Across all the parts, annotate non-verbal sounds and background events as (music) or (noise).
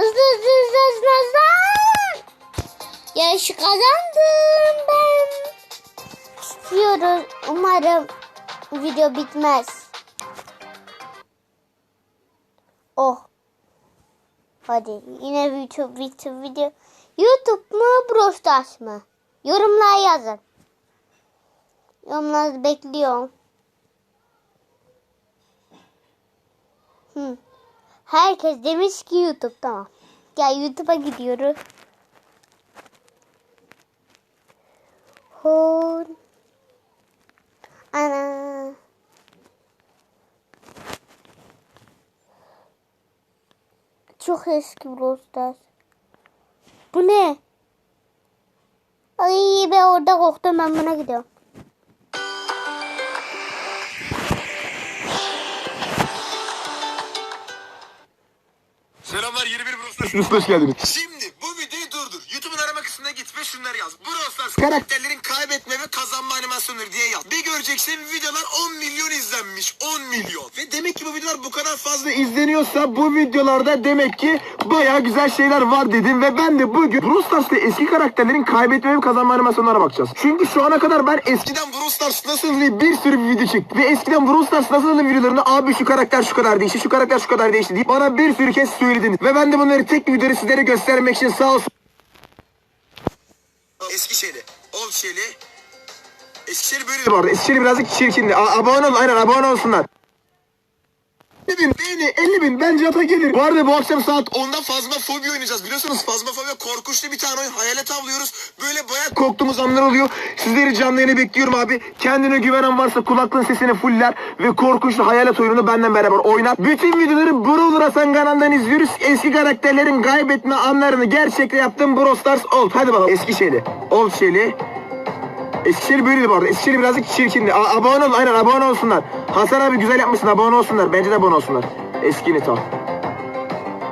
Hızlı hızlı hızlı hızlı hızlı. Yarışı kazandım ben. İstiyoruz. Umarım video bitmez. Oh. Hadi yine YouTube, YouTube video. YouTube mu Brawl Stars mı? Yorumlara yazın. Yorumları bekliyorum. Hı. Herkes demiş ki YouTube tamam. Gel YouTube'a gidiyoruz. Hon. Ana. Çok eski Brawl. Bu ne? Ay ben orada korktum ben buna gidiyorum. Hoş geldiniz. Şimdi bu videoyu durdur. YouTube'un arama kısmına git ve şunları yaz. Brawl Stars karakterlerin animasyonları diye yaz. Bir göreceksin videolar 10 milyon izlenmiş. 10 milyon. Ve demek ki bu videolar bu kadar fazla İzleniyorsa bu videolarda demek ki baya güzel şeyler var dedim ve ben de bugün Brawl Stars'ta eski karakterlerin kaybetme ve kazanma animasyonlarına bakacağız. Çünkü şu ana kadar ben eskiden Brawl Stars nasıl diye bir sürü bir video çektim ve eskiden Brawl Stars nasıl videolarında abi şu karakter şu kadar değişti, şu karakter şu kadar değişti deyip bana bir sürü kez söylediniz. Ve ben de bunları tek bir videoda sizlere göstermek için sağ olsun. Eskişehir'i, Olşehir'i, Eskişehir böyle Bu arada Eskişehir birazcık çirkindi. A- abone ol, aynen abone olsunlar. 50 bin, beğeni, 50 bin bence ata gelir. Bu arada bu akşam saat 10 Onda fazla fobi oynayacağız. Biliyorsunuz fazla fobi korkunçlu bir tane oyun. Hayalet avlıyoruz. Böyle bayağı korktuğumuz anlar oluyor. Sizleri canlı yayına bekliyorum abi. Kendine güvenen varsa kulaklığın sesini fuller ve korkunçlu hayalet oyununu benden beraber oynar. Bütün videoları Brawler Hasan kanalından izliyoruz. Eski karakterlerin kaybetme anlarını gerçekte yaptığım Brawl Stars Old. Hadi bakalım. Eskişehir'i. Old şeyli. Eskişehir böyleydi bu arada. Eskişehir birazcık çirkindi. A- abone ol, aynen abone olsunlar. Hasan abi güzel yapmışsın, abone olsunlar. Bence de abone olsunlar. Eski Nita.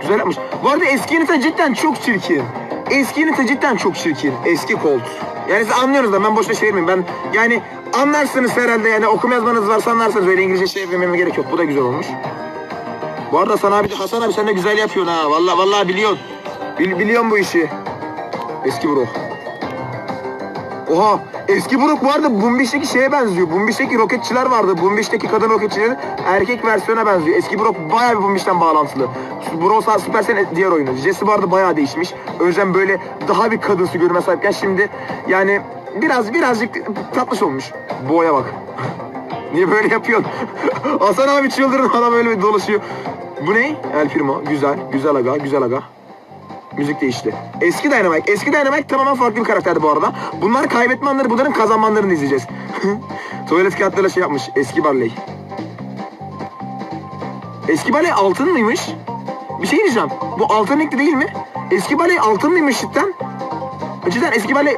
Güzel yapmış. Bu arada eski Nita cidden çok çirkin. Eski Nita cidden çok çirkin. Eski Colt. Yani siz anlıyorsunuz da ben boşuna çevirmeyeyim. Ben yani anlarsınız herhalde yani okuma yazmanız varsa anlarsınız. Öyle İngilizce çevirmeme gerek yok. Bu da güzel olmuş. Bu arada Hasan abi, Hasan abi sen de güzel yapıyorsun ha. Vallahi vallahi biliyorsun. Bil, biliyorsun bu işi. Eski bro. Oha eski Brook vardı Bumbiş'teki şeye benziyor. Bumbiş'teki roketçiler vardı. Bumbiş'teki kadın roketçilerin erkek versiyona benziyor. Eski Brook bayağı bir Bumbiş'ten bağlantılı. Brawl Stars Supercell'in diğer oyunu. Jesse vardı bayağı değişmiş. Önceden böyle daha bir kadınsı görünme sahipken şimdi yani biraz birazcık tatlış olmuş. Boya bak. (laughs) Niye böyle yapıyorsun? (laughs) Hasan abi çıldırın adam öyle dolaşıyor. Bu ne? El Primo. Güzel. Güzel aga. Güzel aga. Müzik değişti. Eski Dynamite. Eski Dynamite tamamen farklı bir karakterdi bu arada. Bunlar kaybetme anları, bunların kazanma anlarını izleyeceğiz. (laughs) Tuvalet kağıtlarıyla şey yapmış. Eski Barley. Eski Barley altın mıymış? Bir şey diyeceğim. Bu altın renkli değil mi? Eski Barley altın mıymış cidden? Cidden eski Barley...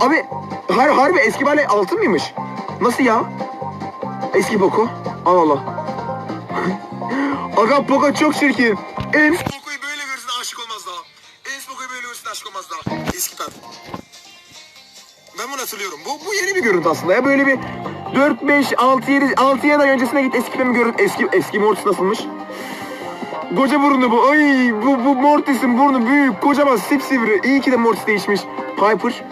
Abi har harbi eski Barley altın mıymış? Nasıl ya? Eski Poco. Allah Allah. (laughs) Aga Poco çok çirkin. En Bu, bu yeni bir görüntü aslında ya böyle bir 4 5 6 7 6 7 ay öncesine git eski bir görüntü eski eski Mortis nasılmış? Koca burnu bu. Ay bu bu Mortis'in burnu büyük, kocaman, sipsivri. İyi ki de Mortis değişmiş. Piper.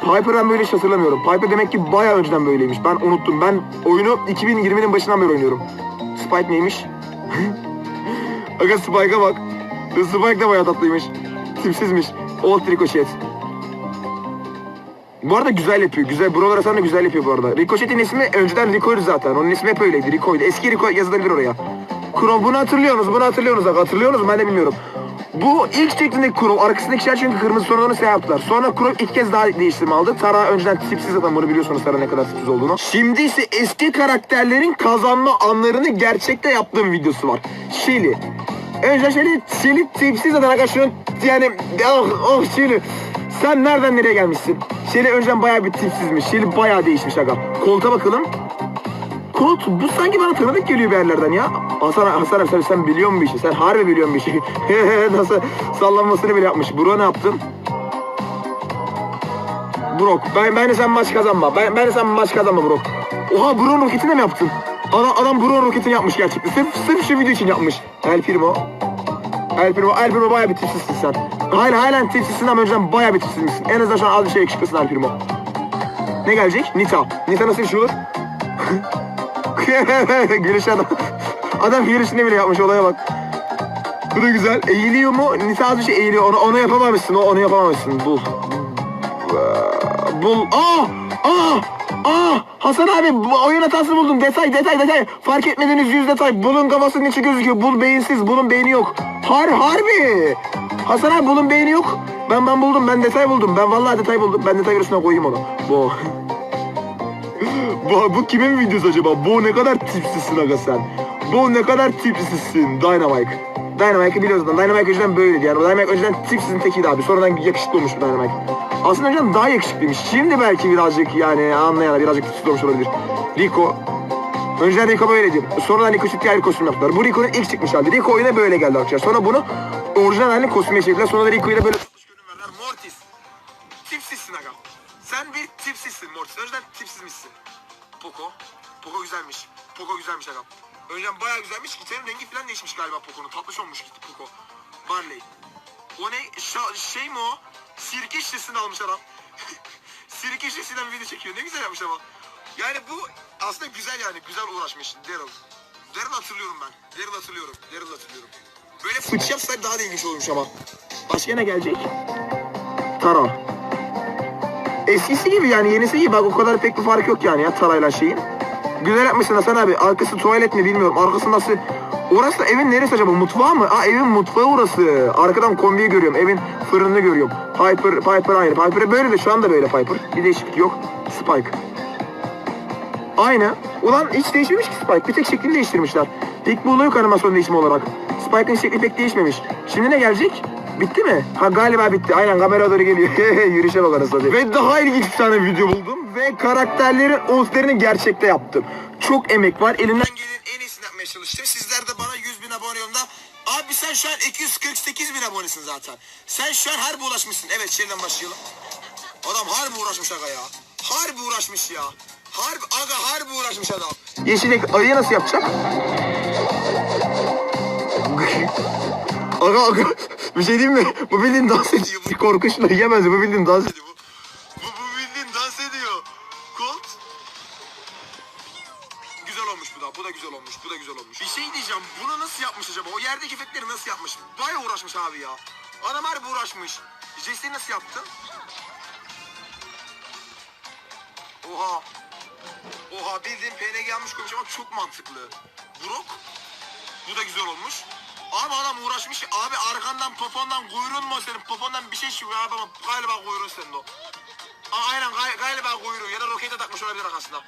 Piper ben böyle hiç hatırlamıyorum. Piper demek ki bayağı önceden böyleymiş. Ben unuttum. Ben oyunu 2020'nin başından beri oynuyorum. Spike neymiş? (laughs) Aga Spike'a bak. Spike de bayağı tatlıymış. Tipsizmiş. Old Ricochet. Bu arada güzel yapıyor. Güzel. Buralar Hasan da güzel yapıyor bu arada. Ricochet'in ismi önceden Rico'ydu zaten. Onun ismi hep öyleydi. Rico'ydu. Eski Rico yazılabilir oraya. Kuro bunu hatırlıyorsunuz. Bunu hatırlıyorsunuz. Bak, Hatırlıyorsunuz ben de bilmiyorum. Bu ilk şeklindeki Kuro. Arkasındaki şeyler çünkü kırmızı sonradan şey yaptılar. Sonra Kuro ilk kez daha değiştirme aldı. Tara önceden tipsiz zaten bunu biliyorsunuz Tara ne kadar tipsiz olduğunu. Şimdi ise eski karakterlerin kazanma anlarını gerçekte yaptığım videosu var. Shelly. Önce Shelly, Shelly tipsiz zaten arkadaşlar. Yani oh oh Shelly. Sen nereden nereye gelmişsin? Şeli önceden bayağı bir tipsizmiş. Şeli bayağı değişmiş aga. Kolta bakalım. Kolt bu sanki bana tanıdık geliyor bir yerlerden ya. Hasan, Hasan abi sen, sen biliyor musun bir şey? Sen harbi biliyor musun bir şey? (laughs) Nasıl sallanmasını bile yapmış. Bro ne yaptın? Brok. Ben, ben de sen maç kazanma. Ben, ben de sen maç kazanma Brok. Oha Bro roketini mi yaptın? Adam, adam Bro roketini yapmış gerçekten. Sırf, sırf şu video için yapmış. El Primo. El Primo bayağı bir tipsizsin sen. Hala halen tipsizsin ama önceden bayağı bir tipsizmişsin. En azından şu an az bir şey yakışıklısın El Primo. Ne gelecek? Nita. Nita nasıl bir şey olur? (laughs) Gülüş adam. Adam yürüyüşünü bile yapmış olaya bak. Bu da güzel. Eğiliyor mu? Nita az bir şey eğiliyor. Onu, onu yapamamışsın. Onu yapamamışsın. Bul. Bul. Aa! Aa! Aa! Hasan abi oyun hatası buldum. Detay detay detay. Fark etmediğiniz yüz detay. Bulun kafasının içi gözüküyor. Bul beyinsiz. Bulun beyni yok. Har harbi. Hasan abi bulun beyni yok. Ben ben buldum. Ben detay buldum. Ben vallahi detay buldum. Ben detay üstüne koyayım onu. Bu. (laughs) bu, bu kimin videosu acaba? Bu ne kadar tipsizsin aga sen. Bu ne kadar tipsizsin. Dynamite. Dynamite'ı biliyoruz da Dynamite önceden böyleydi yani. Dynamite önceden tipsizin tekiydi abi. Sonradan yakışıklı olmuş bu Dynamite. Aslında önceden daha yakışıklıymış. Şimdi belki birazcık yani anlayana birazcık olmuş olabilir. Rico. Önceden Rico böyleydi. Sonradan Rico çıktı ayrı kostüm yaptılar. Bu Rico'nun ilk çıkmış hali. Rico oyuna böyle geldi arkadaşlar. Sonra bunu orijinal halini kostüme çevirdiler. Sonra da Rico ile böyle. Mortis. Tipsizsin aga. Sen bir tipsizsin Mortis. Önceden tipsizmişsin. Poco. Poco güzelmiş. Poco güzelmiş aga. Önceden bayağı güzelmiş. Gitarın rengi falan değişmiş galiba Poco'nun. Tatlış olmuş gitti Poco. Barley. O ne? Şa- şey mi o? Sirke şişesini almış adam. (laughs) Sirke şişesinden video çekiyor. Ne güzel yapmış ama. Yani bu aslında güzel yani. Güzel uğraşmış Daryl. Daryl hatırlıyorum ben. Daryl hatırlıyorum. Daryl hatırlıyorum. Böyle fıç yapsaydı daha da ilginç olmuş ama. Başka ne gelecek? Tara. Eskisi gibi yani yenisi gibi bak o kadar pek bir fark yok yani ya Tara'yla şeyin. Güzel yapmışsın Hasan abi. Arkası tuvalet mi bilmiyorum. Arkası nasıl? Orası evin neresi acaba? Mutfağı mı? Aa evin mutfağı orası. Arkadan kombiyi görüyorum. Evin fırınını görüyorum. Piper, Piper aynı. Piper böyle de şu anda böyle Piper. Bir değişiklik yok. Spike. Aynı. Ulan hiç değişmemiş ki Spike. Bir tek şeklini değiştirmişler. İlk bu yok animasyon değişimi olarak. Spike'ın şekli pek değişmemiş. Şimdi ne gelecek? Bitti mi? Ha galiba bitti. Aynen kamera doğru geliyor. (laughs) Yürüyüşe bak arasında. Ve daha ilginç bir tane video buldum. Ve karakterlerin outfitlerini gerçekte yaptım. Çok emek var. Elimden Ben gelin en iyisini yapmaya çalıştım. Sizler de bana 100 bin abone yolunda. Abi sen şu an 248 bin abonesin zaten. Sen şu an harbi ulaşmışsın. Evet şeyden başlayalım. Adam harbi uğraşmış aga ya. Harbi uğraşmış ya. Harbi aga harbi uğraşmış adam. Yeşilek ayıyı nasıl yapacak? aga aga bir şey diyeyim mi? Bu bildiğin dans ediyor. Bu korkunçla yiyemez. Bu bildiğin dans ediyor. Bu, bu, bildiğin dans ediyor. Colt. Güzel olmuş bu da. Bu da güzel olmuş. Bu da güzel olmuş. Bir şey diyeceğim. Bunu nasıl yapmış acaba? O yerdeki efektleri nasıl yapmış? Baya uğraşmış abi ya. Adam harbi uğraşmış. Jesse'yi nasıl yaptın? Oha. Oha bildiğin PNG yanmış koymuş ama çok mantıklı. Brock. Bu da güzel olmuş. Abi adam uğraşmış. Abi arkandan popondan kuyruğun mu senin? Popondan bir şey çıkıyor abi ama galiba kuyruğun senin o. Aa, aynen gay- galiba kuyruğu ya da rokete takmış olabilir arkasında.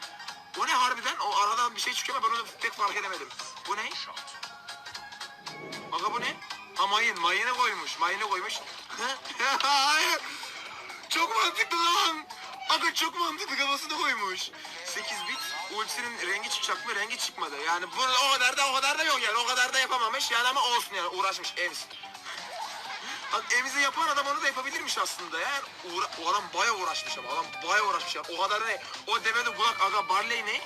O ne harbiden? O aradan bir şey çıkıyor ama ben onu pek fark edemedim. Bu ne? Aga bu ne? Ha mayın. Mayını koymuş. Mayını koymuş. (laughs) Hayır. Çok mantıklı lan. Aga çok mantıklı kafasını koymuş. 8 bit. Ultisinin rengi çıkacak mı? Rengi çıkmadı. Yani bu o kadar da o kadar da yok yani. O kadar da yapamamış. Yani ama olsun yani uğraşmış. Ems. Bak emizi yapan adam onu da yapabilirmiş aslında. Yani uğra- o adam baya uğraşmış ama adam baya uğraşmış ya. O kadar ne? O demede kulak aga Barley ne?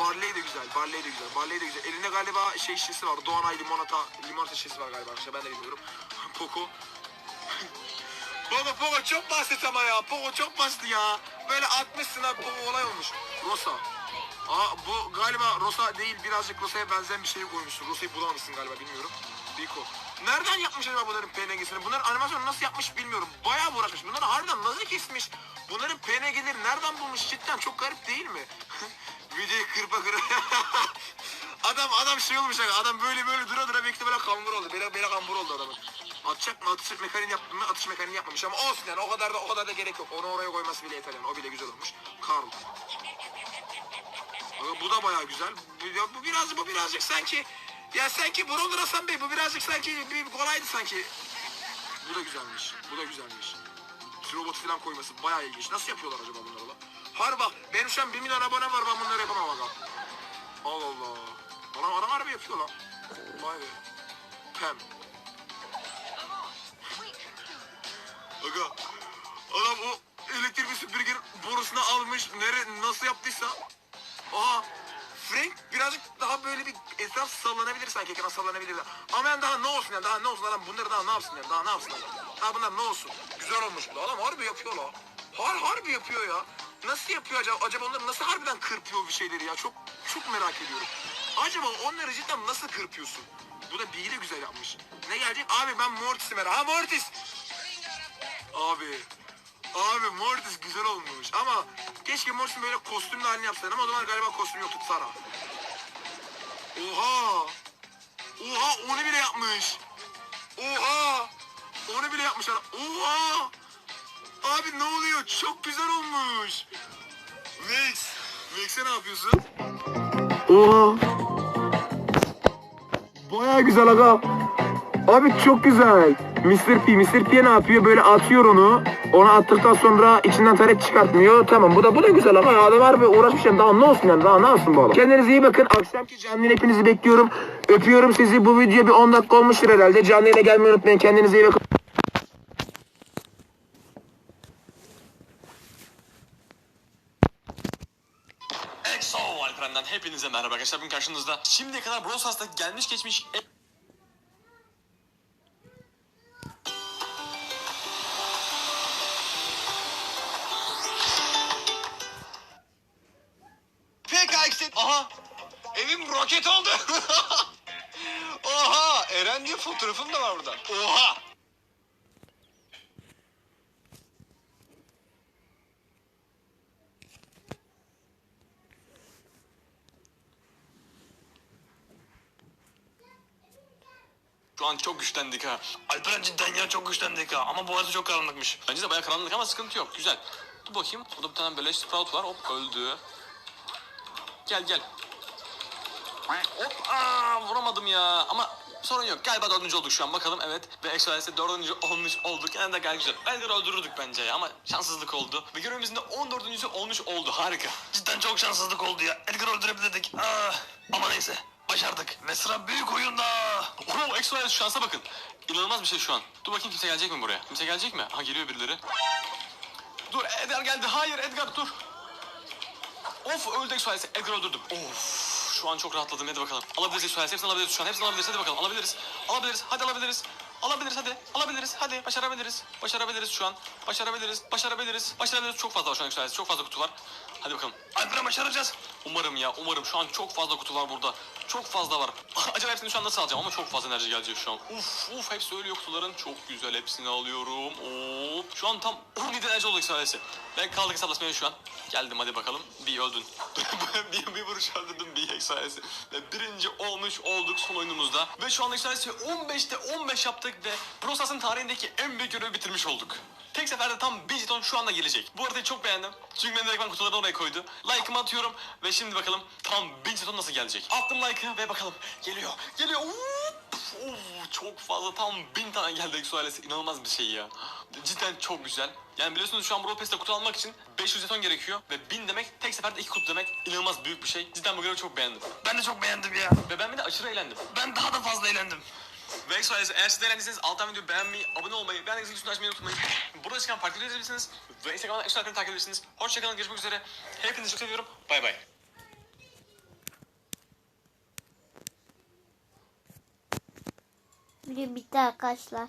Barley de güzel, Barley de güzel, Barley de güzel. Elinde galiba şey şişesi var. Doğanay limonata, limonata şişesi var galiba arkadaşlar. Ben de bilmiyorum. (laughs) Poco. (laughs) Baba Poco çok basit ama ya. Poco çok basit ya. Böyle atmışsın abi Poco olay olmuş. Rosa. Aa bu galiba Rosa değil birazcık Rosa'ya benzeyen bir şey koymuşsun. Rosa'yı bulamamışsın galiba bilmiyorum. Rico. Nereden yapmış acaba bunların PNG'sini? Bunların animasyonu nasıl yapmış bilmiyorum. Bayağı uğraşmış. Bunları harbiden nasıl kesmiş? Bunların PNG'leri nereden bulmuş cidden çok garip değil mi? (laughs) Videoyu kırpa kırpa. (laughs) adam adam şey olmuş. Adam böyle böyle dura dura belki de böyle kambur oldu. Böyle böyle kambur oldu adamın. Atacak mı? Atış mekaniğini yaptı mı? Atış mekaniğini yapmamış ama olsun yani o kadar da o kadar da gerek yok. Onu oraya koyması bile yeter yani. O bile güzel olmuş. Karl. Ama Bu da bayağı güzel. Bu, bu biraz bu birazcık sanki ya sanki Brawler Hasan Bey bu birazcık sanki bir kolaydı sanki. Bu da güzelmiş. Bu da güzelmiş. Robot falan koyması bayağı ilginç. Nasıl yapıyorlar acaba bunları lan? Har bak benim şu an 1 milyon abone var ben bunları yapamam aga. Allah Allah. Adam, adam harbi yapıyor lan. Vay be. Pem. Aga. Adam o elektrikli süpürgenin borusunu almış. Nere, nasıl yaptıysa. Aha. Frank birazcık daha böyle bir etraf sallanabilir sanki ekran sallanabilir. Ama yani daha ne olsun yani daha ne olsun adam bunları daha ne yapsın yani daha ne yapsın adam. Daha bunlar ne olsun. Güzel olmuş bu da adam harbi yapıyor la. Har harbi yapıyor ya. Nasıl yapıyor acaba? Acaba onlar nasıl harbiden kırpıyor bir şeyleri ya? Çok çok merak ediyorum. Acaba onları cidden nasıl kırpıyorsun? Bu da B'yi de güzel yapmış. Ne gelecek? Abi ben Mortis'i merak... Ha Mortis! Abi. Abi Mortis güzel olmuş ama keşke Mortis'in böyle kostümlü halini yapsaydın ama o zaman galiba kostüm yoktu Sara. Oha! Oha onu bile yapmış. Oha! Onu bile yapmışlar. Oha! Abi ne oluyor? Çok güzel olmuş. Max. Max'e ne yapıyorsun? Oha. Baya güzel aga. Abi çok güzel. Mr. P, Mr. P ne yapıyor? Böyle atıyor onu. Onu attıktan sonra içinden taret çıkartmıyor. Tamam bu da bu da güzel ama adam harbi uğraşmış yani. Daha ne olsun yani daha ne yapsın bu adam. Kendinize iyi bakın. Akşamki canlı hepinizi bekliyorum. Öpüyorum sizi. Bu video bir 10 dakika olmuştur herhalde. Canlı yayına gelmeyi unutmayın. Kendinize iyi bakın. Hepinize merhaba arkadaşlar. Bugün karşınızda şimdiye kadar Brawl Stars'ta gelmiş geçmiş roket oldu. (laughs) Oha! Eren diye fotoğrafım da var burada. Oha! Şu an çok güçlendik ha. Alperen cidden ya çok güçlendik ha. Ama bu arada çok karanlıkmış. Bence de bayağı karanlık ama sıkıntı yok. Güzel. Dur bakayım. Burada bir tane böyle sprout var. Hop öldü. Gel gel. Hop aa, vuramadım ya. Ama sorun yok. Galiba dördüncü olduk şu an. Bakalım evet. Ve Exodus'te dördüncü olmuş olduk. Yani de gayet güzel. Edgar öldürürdük bence ya. Ama şanssızlık oldu. Ve görevimizin de 14. olmuş oldu. Harika. Cidden çok şanssızlık oldu ya. Edgar öldürebilirdik. Ah, ama neyse. Başardık. Ve sıra büyük oyunda. Oo, Exodus şansa bakın. İnanılmaz bir şey şu an. Dur bakayım kimse gelecek mi buraya? Kimse gelecek mi? Ha geliyor birileri. Dur Edgar geldi. Hayır Edgar dur. Of öldü Exodus. Edgar öldürdüm. Of. Şu an çok rahatladım. Hadi bakalım. Alabiliriz Exodus. Hepsini alabiliriz şu an. Hepsini alabiliriz. Hadi bakalım. Alabiliriz. Alabiliriz. Hadi alabiliriz. Alabiliriz hadi. Alabiliriz. Hadi. Başarabiliriz. Başarabiliriz şu an. Başarabiliriz. Başarabiliriz. Başarabiliriz. Çok fazla var şu an Exodus. Çok fazla kutu var. Hadi bakalım. Alperen başaracağız. Umarım ya. Umarım. Şu an çok fazla kutu var burada. Çok fazla var. Acaba hepsini şu an nasıl alacağım ama çok fazla enerji gelecek şu an. Uf uf hepsi ölüyor kutuların. Çok güzel hepsini alıyorum. Hop. Şu an tam 17 enerji oldu sadece. Ben kaldık hesaplaşmaya şu an. Geldim hadi bakalım. Bir öldün. (laughs) bir, bir vuruş öldürdüm bir sayesi. Ve birinci olmuş olduk son oyunumuzda. Ve şu anda sayesi 15'te 15 yaptık ve Brosas'ın tarihindeki en büyük görevi bitirmiş olduk. Tek seferde tam 1 jeton şu anda gelecek. Bu arada çok beğendim. Çünkü ben direkt ben kutuları oraya koydu. Like'ımı atıyorum ve şimdi bakalım tam 1000 jeton nasıl gelecek. Attım like'ı ve bakalım geliyor. Geliyor. Of, çok fazla tam 1000 tane geldi Exo ailesi. İnanılmaz bir şey ya. Cidden çok güzel. Yani biliyorsunuz şu an Brawl Pass'te kutu almak için 500 jeton gerekiyor. Ve 1000 demek tek seferde 2 kutu demek. İnanılmaz büyük bir şey. Cidden bu görevi çok beğendim. Ben de çok beğendim ya. Ve ben bir de aşırı eğlendim. Ben daha da fazla eğlendim. Ve ailesi eğer siz eğlendiyseniz alttan videoyu beğenmeyi, abone olmayı, beğendiğiniz zil tuşunu açmayı unutmayın. Burada çıkan farklı videoları izleyebilirsiniz. Ve Instagram'dan Alper'i takip edebilirsiniz. Hoşçakalın, görüşmek üzere. Hepinizi çok seviyorum. Bay bay. Video bitti arkadaşlar.